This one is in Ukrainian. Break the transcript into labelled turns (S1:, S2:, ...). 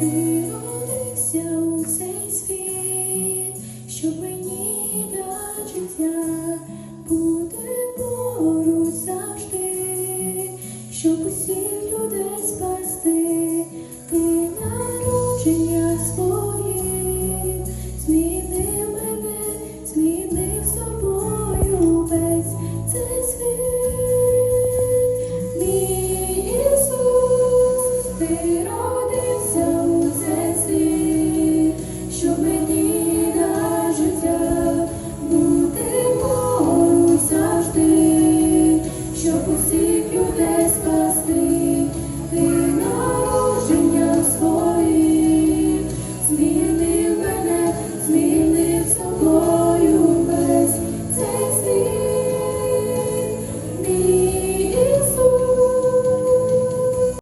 S1: Ти родився у цей світ, щоб мені дати життя, бути поруч завжди, щоб усіх людей спасти, ти народження